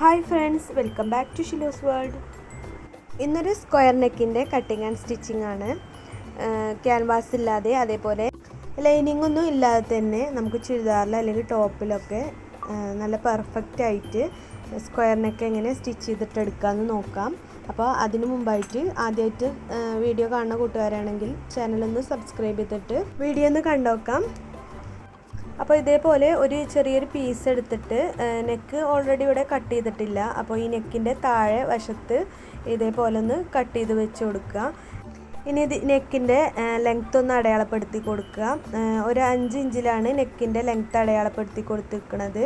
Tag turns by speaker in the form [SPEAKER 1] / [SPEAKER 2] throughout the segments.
[SPEAKER 1] Hi friends welcome back to Shilo's world ഇന്നൊരു square നെക്കിന്റെ cutting and stitching ആണ്. Canvas ഇല്ലാതെ അതേപോലെ ലൈനിങ് ഒന്നും ഇല്ലാതെ തന്നെ നമുക്ക് ചുരിദാറിൽ അല്ലെങ്കിൽ ടോപ്പിലൊക്കെ നല്ല പെർഫെക്റ്റ് ആയിട്ട് സ്ക്വയർ നെക്ക് എങ്ങനെ സ്റ്റിച്ച് ചെയ്തിട്ട് എടുക്കാമെന്ന് നോക്കാം. അപ്പോൾ അതിനു മുമ്പായിട്ട് ആദ്യമായിട്ട് വീഡിയോ കാണുന്ന കൂട്ടുകാരാണെങ്കിൽ ചാനലൊന്ന് സബ്സ്ക്രൈബ് ചെയ്തിട്ട് വീഡിയോ ഒന്ന് കണ്ടോക്കാം. അപ്പോൾ ഇതേപോലെ ഒരു ചെറിയൊരു പീസ് എടുത്തിട്ട് നെക്ക് ഓൾറെഡി ഇവിടെ കട്ട് ചെയ്തിട്ടില്ല. അപ്പോൾ ഈ നെക്കിന്റെ താഴെ വശത്ത് ഇതേപോലെ ഒന്ന് കട്ട് ചെയ്ത് വെച്ച് കൊടുക്കുക. ഇനി ഇത് നെക്കിന്റെ ലെങ്ത് ഒന്ന് അടയാളപ്പെടുത്തി കൊടുക്കുക. ഒരു അഞ്ച് ഇഞ്ചിലാണ് നെക്കിന്റെ ലെങ്ത് അടയാളപ്പെടുത്തി കൊടുത്തിരിക്കുന്നത്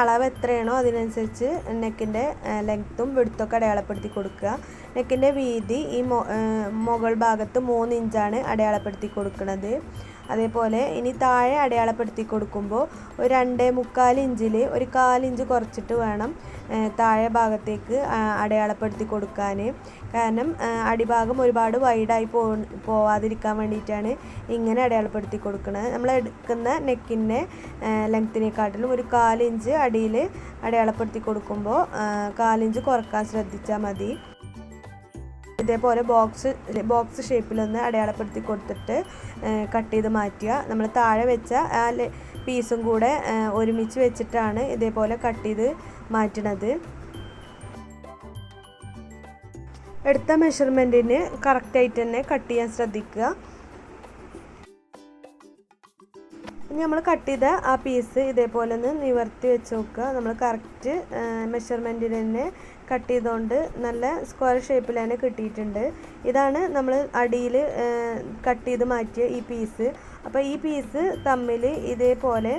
[SPEAKER 1] അളവ് എത്രയാണോ അതിനനുസരിച്ച് നെക്കിന്റെ ലെങ്ത്തും വെടുത്തൊക്കെ അടയാളപ്പെടുത്തി കൊടുക്കുക. നെക്കിന്റെ വീതി ഈ മുകൾ ഭാഗത്ത് മൂന്ന് ഇഞ്ചാണ് അടയാളപ്പെടുത്തി കൊടുക്കുന്നത് അതേപോലെ ഇനി താഴെ അടയാളപ്പെടുത്തി കൊടുക്കുമ്പോൾ ഒരു രണ്ട് മുക്കാൽ ഇഞ്ചിൽ ഒരു കാലിഞ്ച് കുറച്ചിട്ട് വേണം താഴെ ഭാഗത്തേക്ക് അടയാളപ്പെടുത്തി കൊടുക്കാൻ. കാരണം അടിഭാഗം ഒരുപാട് വൈഡായി പോ പോവാതിരിക്കാൻ വേണ്ടിയിട്ടാണ് ഇങ്ങനെ അടയാളപ്പെടുത്തി കൊടുക്കുന്നത് നമ്മൾ എടുക്കുന്ന നെക്കിന്റെ ലെങ്ത്തിനെക്കാട്ടിലും ഒരു കാലിഞ്ച് അടിയിൽ അടയാളപ്പെടുത്തി കൊടുക്കുമ്പോൾ കാലിഞ്ച് കുറയ്ക്കാൻ ശ്രദ്ധിച്ചാൽ മതി. ഇതേപോലെ ബോക്സ് ബോക്സ് ഷേപ്പിലൊന്ന് അടയാളപ്പെടുത്തി കൊടുത്തിട്ട് കട്ട് ചെയ്ത് മാറ്റുക. നമ്മൾ താഴെ വെച്ച ആ പീസും കൂടെ ഒരുമിച്ച് വെച്ചിട്ടാണ് ഇതേപോലെ കട്ട് ചെയ്ത് മാറ്റണത്. എടുത്ത മെഷർമെന്റിന് കറക്റ്റായിട്ട് തന്നെ കട്ട് ചെയ്യാൻ ശ്രദ്ധിക്കുക. ഇനി നമ്മൾ കട്ട് ചെയ്ത ആ പീസ് ഇതേപോലെ ഒന്ന് നിവർത്തി വെച്ച് നോക്കുക. നമ്മൾ കറക്റ്റ് മെഷർമെന്റിൽ തന്നെ കട്ട് ചെയ്തുകൊണ്ട് നല്ല സ്ക്വയർ ഷേപ്പിൽ തന്നെ കിട്ടിയിട്ടുണ്ട്. ഇതാണ് നമ്മൾ അടിയിൽ കട്ട് ചെയ്ത് മാറ്റിയ ഈ പീസ് അപ്പോൾ ഈ പീസ് തമ്മിൽ ഇതേപോലെ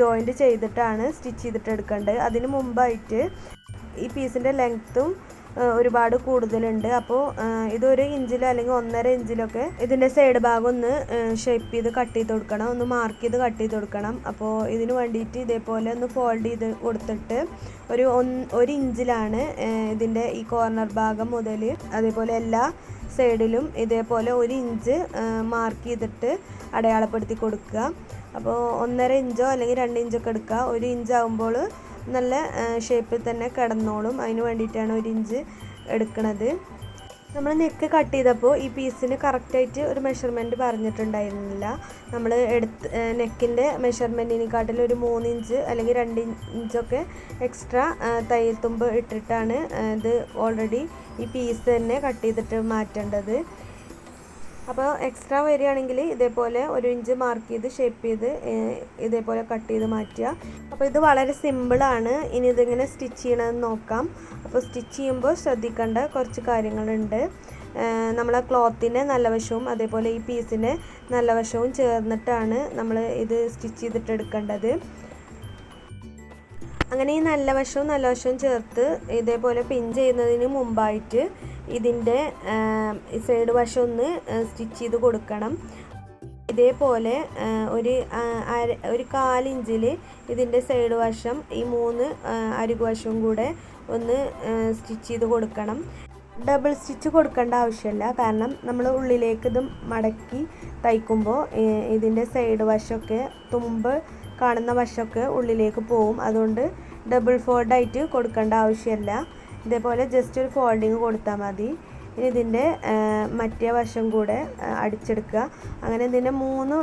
[SPEAKER 1] ജോയിന്റ് ചെയ്തിട്ടാണ് സ്റ്റിച്ച് ചെയ്തിട്ട് എടുക്കേണ്ടത്. അതിന് മുമ്പായിട്ട് ഈ പീസിന്റെ ലെങ്ത്തും ഒരുപാട് കൂടുതലുണ്ട്. അപ്പോൾ ഇതൊരു ഇഞ്ചിലോ അല്ലെങ്കിൽ ഒന്നര ഇഞ്ചിലൊക്കെ ഇതിന്റെ സൈഡ് ഭാഗം ഒന്ന് ഷേപ്പ് ചെയ്ത് കട്ട് ചെയ്ത് കൊടുക്കണം. ഒന്ന് മാർക്ക് ചെയ്ത് കട്ട് ചെയ്ത് കൊടുക്കണം. അപ്പോൾ ഇതിന് വേണ്ടിയിട്ട് ഇതേപോലെ ഒന്ന് ഫോൾഡ് ചെയ്ത് കൊടുത്തിട്ട് ഒരു ഒരു ഇഞ്ചിലാണ് ഇതിന്റെ ഈ കോർണർ ഭാഗം മുതൽ അതേപോലെ എല്ലാ സൈഡിലും ഇതേപോലെ ഒരു ഇഞ്ച് മാർക്ക് ചെയ്തിട്ട് അടയാളപ്പെടുത്തി കൊടുക്കുക. അപ്പോൾ ഒന്നര ഇഞ്ചോ അല്ലെങ്കിൽ രണ്ട് ഇഞ്ചൊക്കെ എടുക്കുക. ഒരു ഇഞ്ച് നല്ല ഷേപ്പിൽ തന്നെ കിടന്നോളും. അതിന് വേണ്ടിയിട്ടാണ് ഒരു ഇഞ്ച് എടുക്കുന്നത് നമ്മൾ നെക്ക് കട്ട് ചെയ്തപ്പോൾ ഈ പീസിന് കറക്റ്റായിട്ട് ഒരു മെഷർമെന്റ് പറഞ്ഞിട്ടുണ്ടായിരുന്നില്ല. നമ്മൾ എടുത്ത് നെക്കിന്റെ മെഷർമെന്റിനെക്കാട്ടിൽ ഒരു മൂന്ന് ഇഞ്ച് അല്ലെങ്കിൽ രണ്ട് ഇഞ്ചൊക്കെ എക്സ്ട്രാ തയ്യൽ തുമ്പ് ഇട്ടിട്ടാണ് ഇത് ഓൾറെഡി ഈ പീസ് തന്നെ കട്ട് ചെയ്തിട്ട് മാറ്റേണ്ടത്. അപ്പോൾ എക്സ്ട്രാ വരികയാണെങ്കിൽ ഇതേപോലെ ഒരു ഇഞ്ച് മാർക്ക് ചെയ്ത് ഷേപ്പ് ചെയ്ത് ഇതേപോലെ കട്ട് ചെയ്ത് മാറ്റുക. അപ്പോൾ ഇത് വളരെ സിമ്പിളാണ് ഇനി ഇതിങ്ങനെ സ്റ്റിച്ച് ചെയ്യണമെന്ന് നോക്കാം. അപ്പോൾ സ്റ്റിച്ച് ചെയ്യുമ്പോൾ ശ്രദ്ധിക്കേണ്ട കുറച്ച് കാര്യങ്ങളുണ്ട്. നമ്മൾ നമ്മളെ ക്ലോത്തിന്റെ നല്ല വശവും അതേപോലെ ഈ പീസിന്റെ നല്ല വശവും ചേർന്നിട്ടാണ് നമ്മൾ ഇത് സ്റ്റിച്ച് ചെയ്തിട്ട് എടുക്കേണ്ടത്. അങ്ങനെ ഈ നല്ല വശവും നല്ല വശവും ചേർത്ത് ഇതേപോലെ പിൻ ചെയ്യുന്നതിന് മുമ്പായിട്ട് ഇതിന്റെ സൈഡ് വശം ഒന്ന് സ്റ്റിച്ച് ചെയ്ത് കൊടുക്കണം. ഇതേപോലെ ഒരു അര ഒരു കാലിഞ്ചിൽ ഇതിന്റെ സൈഡ് വശം ഈ മൂന്ന് ആ, അരികു വശവും കൂടെ ഒന്ന് സ്റ്റിച്ച് ചെയ്ത് കൊടുക്കണം. ഡബിൾ സ്റ്റിച്ച് കൊടുക്കേണ്ട ആവശ്യമില്ല. കാരണം നമ്മൾ ഉള്ളിലേക്ക് ഇത് മടക്കി തയ്ക്കുമ്പോൾ ഇതിന്റെ സൈഡ് വശമൊക്കെ തുമ്പ് കാണുന്ന വശമൊക്കെ ഉള്ളിലേക്ക് പോവും അതുകൊണ്ട് ഡബിൾ ഫോൾഡായിട്ട് കൊടുക്കേണ്ട ആവശ്യമില്ല. ഇതേപോലെ ജസ്റ്റ് ഒരു ഫോൾഡിങ് കൊടുത്താൽ മതി. ഇനി ഇതിന്റെ മറ്റേ വശം കൂടെ അടിച്ചെടുക്കുക. അങ്ങനെ ഇതിന്റെ മൂന്ന്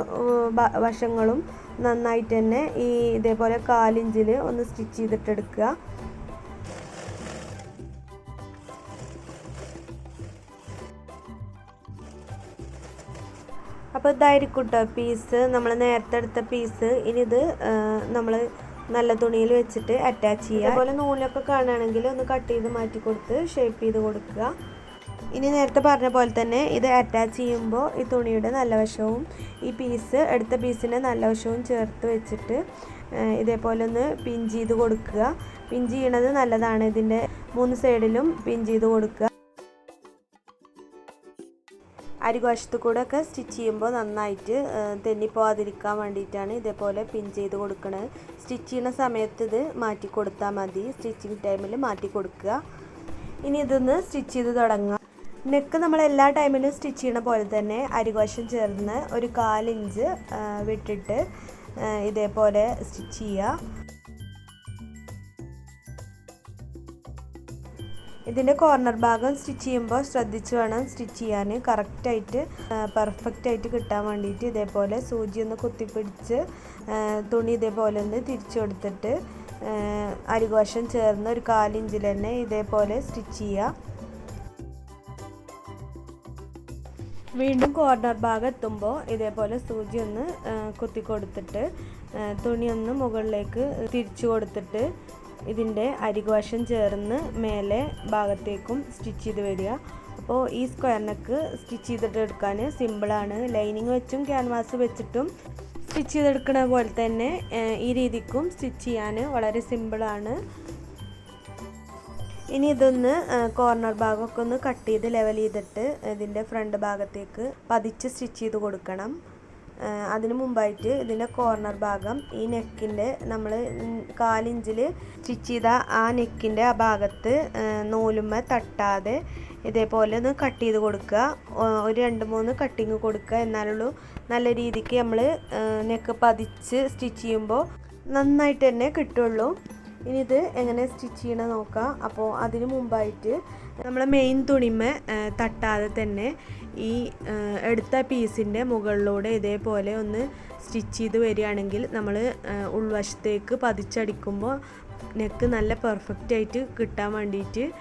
[SPEAKER 1] വശങ്ങളും നന്നായിട്ട് തന്നെ ഈ ഇതേപോലെ കാലിഞ്ചിൽ ഒന്ന് സ്റ്റിച്ച് ചെയ്തിട്ടെടുക്കുക. അപ്പോൾ ഇതായിരിക്കും കേട്ടോ പീസ് നമ്മൾ നേരത്തെ എടുത്ത പീസ് ഇനി ഇത് നമ്മൾ നല്ല തുണിയിൽ വെച്ചിട്ട് അറ്റാച്ച് ചെയ്യുക. അതുപോലെ നൂലൊക്കെ കാണുകയാണെങ്കിൽ ഒന്ന് കട്ട് ചെയ്ത് മാറ്റി കൊടുത്ത് ഷേപ്പ് ചെയ്ത് കൊടുക്കുക. ഇനി നേരത്തെ പറഞ്ഞ പോലെ തന്നെ ഇത് അറ്റാച്ച് ചെയ്യുമ്പോൾ ഈ തുണിയുടെ നല്ല വശവും ഈ പീസ് എടുത്ത പീസിന്റെ നല്ല വശവും ചേർത്ത് വെച്ചിട്ട് ഇതേപോലെ ഒന്ന് പിൻ ചെയ്ത് കൊടുക്കുക. പിൻ ചെയ്യണത് നല്ലതാണ്. ഇതിന്റെ മൂന്ന് സൈഡിലും പിൻ ചെയ്ത് കൊടുക്കുക. അരികുവശത്ത് കൂടെ ഒക്കെ സ്റ്റിച്ച് ചെയ്യുമ്പോൾ നന്നായിട്ട് തെന്നിപ്പോവാതിരിക്കാൻ വേണ്ടിയിട്ടാണ് ഇതേപോലെ പിൻ ചെയ്ത് കൊടുക്കുന്നത് സ്റ്റിച്ച് ചെയ്യുന്ന സമയത്ത് ഇത് മാറ്റി കൊടുത്താൽ മതി. സ്റ്റിച്ചിങ് ടൈമിൽ മാറ്റി കൊടുക്കുക. ഇനി ഇതൊന്ന് സ്റ്റിച്ച് ചെയ്ത് തുടങ്ങുക നെക്ക് നമ്മൾ എല്ലാ ടൈമിലും സ്റ്റിച്ച് ചെയ്യണ പോലെ തന്നെ അരികോശം ചേർന്ന് ഒരു കാലിഞ്ച് വിട്ടിട്ട് ഇതേപോലെ സ്റ്റിച്ച് ചെയ്യുക. ഇതിന്റെ കോർണർ ഭാഗം സ്റ്റിച്ച് ചെയ്യുമ്പോൾ ശ്രദ്ധിച്ച് വേണം സ്റ്റിച്ച് ചെയ്യാൻ കറക്റ്റായിട്ട് പെർഫെക്റ്റ് ആയിട്ട് കിട്ടാൻ വേണ്ടിയിട്ട് ഇതേപോലെ സൂചി ഒന്ന് കുത്തിപ്പിടിച്ച് തുണി ഇതേപോലെ ഒന്ന് തിരിച്ചു കൊടുത്തിട്ട് അരികോശം ചേർന്ന് ഒരു കാലിഞ്ചിൽ തന്നെ ഇതേപോലെ സ്റ്റിച്ച് ചെയ്യുക വീണ്ടും കോർണർ ഭാഗം എത്തുമ്പോൾ ഇതേപോലെ സൂചി ഒന്ന് കുത്തി കൊടുത്തിട്ട് തുണി ഒന്ന് മുകളിലേക്ക് തിരിച്ചു കൊടുത്തിട്ട് ഇതിന്റെ അരികുവശം ചേർന്ന് മേലെ ഭാഗത്തേക്കും സ്റ്റിച്ച് ചെയ്ത് വരിക. അപ്പോൾ ഈ സ്ക്വയർ നെക്ക് സ്റ്റിച്ച് ചെയ്തിട്ട് എടുക്കാൻ സിമ്പിളാണ് ലൈനിങ് വെച്ചും ക്യാൻവാസ് വെച്ചിട്ടും സ്റ്റിച്ച് ചെയ്തെടുക്കണ പോലെ തന്നെ ഈ രീതിക്കും സ്റ്റിച്ച് ചെയ്യാൻ വളരെ സിമ്പിളാണ് ഇനി ഇതൊന്ന് കോർണർ ഭാഗമൊക്കെ ഒന്ന് കട്ട് ചെയ്ത് ലെവൽ ചെയ്തിട്ട് ഇതിന്റെ ഫ്രണ്ട് ഭാഗത്തേക്ക് പതിച്ച് സ്റ്റിച്ച് ചെയ്ത് കൊടുക്കണം. അതിന് മുമ്പായിട്ട് ഇതിന്റെ കോർണർ ഭാഗം ഈ നെക്കിന്റെ നമ്മൾ കാലിഞ്ചിൽ സ്റ്റിച്ച് ചെയ്ത ആ നെക്കിന്റെ ആ ഭാഗത്ത് നൂലുമ്മ തട്ടാതെ ഇതേപോലെ ഒന്ന് കട്ട് ചെയ്ത് കൊടുക്കുക. ഒരു രണ്ട് മൂന്ന് കട്ടിങ് കൊടുക്കുക. എന്നാലുള്ളൂ നല്ല രീതിക്ക് നമ്മൾ നെക്ക് പതിച്ച് സ്റ്റിച്ച് ചെയ്യുമ്പോൾ നന്നായിട്ട് തന്നെ കിട്ടുള്ളൂ. ഇനി ഇത് എങ്ങനെ സ്റ്റിച്ച് ചെയ്യണം നോക്കാം. അപ്പോൾ അതിന് മുമ്പായിട്ട് നമ്മളെ മെയിൻ തുണിമ തട്ടാതെ തന്നെ ഈ എടുത്ത പീസിന്റെ മുകളിലൂടെ ഇതേപോലെ ഒന്ന് സ്റ്റിച്ച് ചെയ്ത് വരികയാണെങ്കിൽ നമ്മൾ ഉൾവശത്തേക്ക് പതിച്ചടിക്കുമ്പോൾ നെക്ക് നല്ല പെർഫെക്റ്റ് ആയിട്ട് കിട്ടാൻ വേണ്ടിയിട്ട്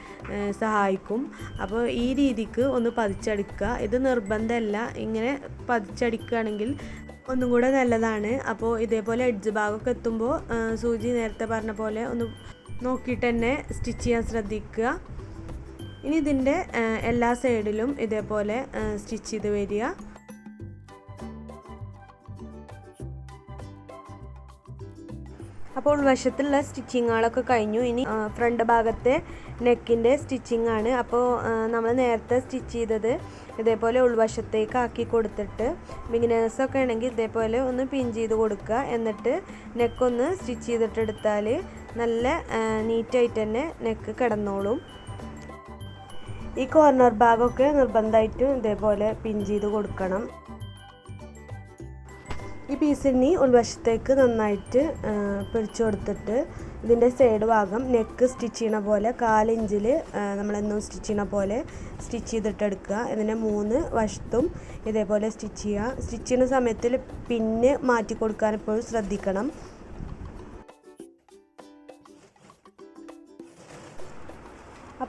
[SPEAKER 1] സഹായിക്കും. അപ്പോൾ ഈ രീതിക്ക് ഒന്ന് പതിച്ചടിക്കുക. ഇത് നിർബന്ധമല്ല. ഇങ്ങനെ പതിച്ചടിക്കുകയാണെങ്കിൽ ഒന്നും കൂടെ നല്ലതാണ്. അപ്പോൾ ഇതേപോലെ എഡ്ജ് ഭാഗമൊക്കെ എത്തുമ്പോൾ സൂചി നേരത്തെ പറഞ്ഞ പോലെ ഒന്ന് നോക്കിയിട്ട് തന്നെ സ്റ്റിച്ച് ചെയ്യാൻ ശ്രദ്ധിക്കുക. ഇനി ഇതിന്റെ എല്ലാ സൈഡിലും ഇതേപോലെ സ്റ്റിച്ച് ചെയ്ത് വരിക. അപ്പോൾ വശത്തുള്ള സ്റ്റിച്ചിങ്ങുകളൊക്കെ കഴിഞ്ഞു. ഇനി ഫ്രണ്ട് ഭാഗത്തെ നെക്കിന്റെ സ്റ്റിച്ചിങ് ആണ് അപ്പോൾ നമ്മൾ നേരത്തെ സ്റ്റിച്ച് ചെയ്തത് ഇതേപോലെ ഉൾവശത്തേക്ക് ആക്കി കൊടുത്തിട്ട് ബിഗിനേഴ്സൊക്കെ ആണെങ്കിൽ ഇതേപോലെ ഒന്ന് പിൻ ചെയ്ത് കൊടുക്കുക. എന്നിട്ട് നെക്കൊന്ന് സ്റ്റിച്ച് ചെയ്തിട്ടെടുത്താൽ നല്ല നീറ്റായിട്ട് തന്നെ നെക്ക് കിടന്നോളും. ഈ കോർണർ ഭാഗമൊക്കെ നിർബന്ധമായിട്ടും ഇതേപോലെ പിൻ ചെയ്ത് കൊടുക്കണം. ഈ പീസിനി ഉൾവശത്തേക്ക് നന്നായിട്ട് പിടിച്ചു കൊടുത്തിട്ട് ഇതിന്റെ സൈഡ് ഭാഗം നെക്ക് സ്റ്റിച്ച് ചെയ്യണ പോലെ കാലിഞ്ചിൽ നമ്മളെന്നും സ്റ്റിച്ച് ചെയ്യണ പോലെ സ്റ്റിച്ച് ചെയ്തിട്ടെടുക്കുക. ഇതിന്റെ മൂന്ന് വശത്തും ഇതേപോലെ സ്റ്റിച്ച് ചെയ്യുക. സ്റ്റിച്ച് ചെയ്യുന്ന സമയത്തിൽ പിന്ന് മാറ്റി കൊടുക്കാൻ എപ്പോഴും ശ്രദ്ധിക്കണം.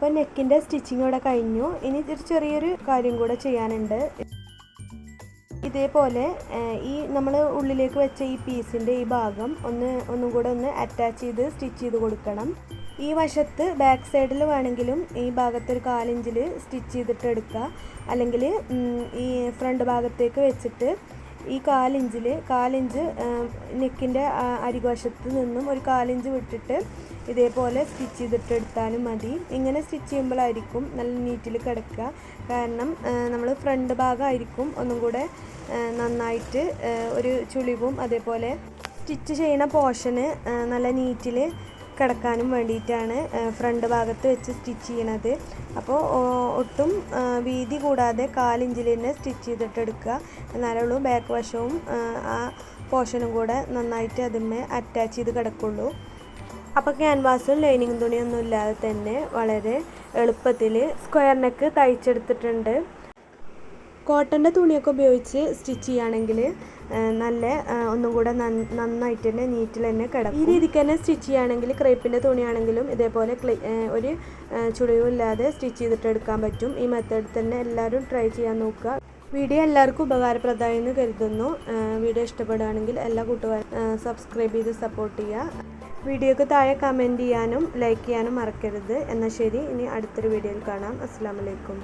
[SPEAKER 1] അപ്പോൾ നെക്കിന്റെ സ്റ്റിച്ചിങ് ഇവിടെ കഴിഞ്ഞു. ഇനി ഒരു ചെറിയൊരു കാര്യം കൂടെ ചെയ്യാനുണ്ട്. ഇതേപോലെ ഈ നമ്മൾ ഉള്ളിലേക്ക് വെച്ച ഈ പീസിന്റെ ഈ ഭാഗം ഒന്ന് ഒന്നും കൂടെ ഒന്ന് അറ്റാച്ച് ചെയ്ത് സ്റ്റിച്ച് ചെയ്ത് കൊടുക്കണം. ഈ വശത്ത് ബാക്ക് സൈഡിൽ വേണമെങ്കിലും ഈ ഭാഗത്ത് ഒരു കാലിഞ്ചിൽ സ്റ്റിച്ച് ചെയ്തിട്ട് എടുക്കുക അല്ലെങ്കിൽ ഈ ഫ്രണ്ട് ഭാഗത്തേക്ക് വെച്ചിട്ട് ഈ കാലിഞ്ചിൽ കാലിഞ്ച് നെക്കിന്റെ അരികോശത്ത് നിന്നും ഒരു കാലിഞ്ച് വിട്ടിട്ട് ഇതേപോലെ സ്റ്റിച്ച് ചെയ്തിട്ട് എടുത്താലും മതി. ഇങ്ങനെ സ്റ്റിച്ച് ചെയ്യുമ്പോഴായിരിക്കും നല്ല നീറ്റിൽ കിടക്കുക. കാരണം നമ്മൾ ഫ്രണ്ട് ഭാഗമായിരിക്കും ഒന്നും കൂടെ നന്നായിട്ട് ഒരു ചുളിവും അതേപോലെ സ്റ്റിച്ച് ചെയ്യുന്ന പോർഷന് നല്ല നീറ്റിൽ കിടക്കാനും വേണ്ടിയിട്ടാണ് ഫ്രണ്ട് ഭാഗത്ത് വെച്ച് സ്റ്റിച്ച് ചെയ്യണത്. അപ്പോൾ ഒട്ടും വീതി കൂടാതെ കാലിഞ്ചിൽ തന്നെ സ്റ്റിച്ച് ചെയ്തിട്ട് എടുക്കുക. എന്നാലേ ഉള്ളൂ ബാക്ക് വശവും ആ, ആ പോർഷനും കൂടെ നന്നായിട്ട് അതിന്മേ അറ്റാച്ച് ചെയ്ത് കിടക്കുള്ളൂ. അപ്പോൾ ക്യാൻവാസും ലൈനിങ് തുണിയൊന്നും ഇല്ലാതെ തന്നെ വളരെ എളുപ്പത്തിൽ സ്ക്വയർ നെക്ക് തയ്ച്ചെടുത്തിട്ടുണ്ട്. കോട്ടന്റെ തുണിയൊക്കെ ഉപയോഗിച്ച് സ്റ്റിച്ച് ചെയ്യുകയാണെങ്കിൽ നല്ല ഒന്നും കൂടെ നന്നായിട്ട് തന്നെ നീറ്റിൽ തന്നെ കിടക്കും. ഈ രീതിക്ക് തന്നെ സ്റ്റിച്ച് ചെയ്യുകയാണെങ്കിൽ ക്രേപ്പിന്റെ തുണിയാണെങ്കിലും ഇതേപോലെ ഒരു ആ, ചുളിവും ഇല്ലാതെ സ്റ്റിച്ച് ചെയ്തിട്ട് എടുക്കാൻ പറ്റും. ഈ മെത്തേഡ് തന്നെ എല്ലാവരും ട്രൈ ചെയ്യാൻ നോക്കുക. വീഡിയോ എല്ലാവർക്കും ഉപകാരപ്രദമായി എന്ന് കരുതുന്നു. വീഡിയോ ഇഷ്ടപ്പെടുകയാണെങ്കിൽ എല്ലാ കൂട്ടുകാരും സബ്സ്ക്രൈബ് ചെയ്ത് സപ്പോർട്ട് ചെയ്യുക. വീഡിയോക്ക് താഴെ കമന്റ് ചെയ്യാനും ലൈക്ക് ചെയ്യാനും മറക്കരുത്. എന്നാൽ ശരി ഇനി അടുത്തൊരു വീഡിയോയിൽ കാണാം. അസ്സാം വലൈക്കും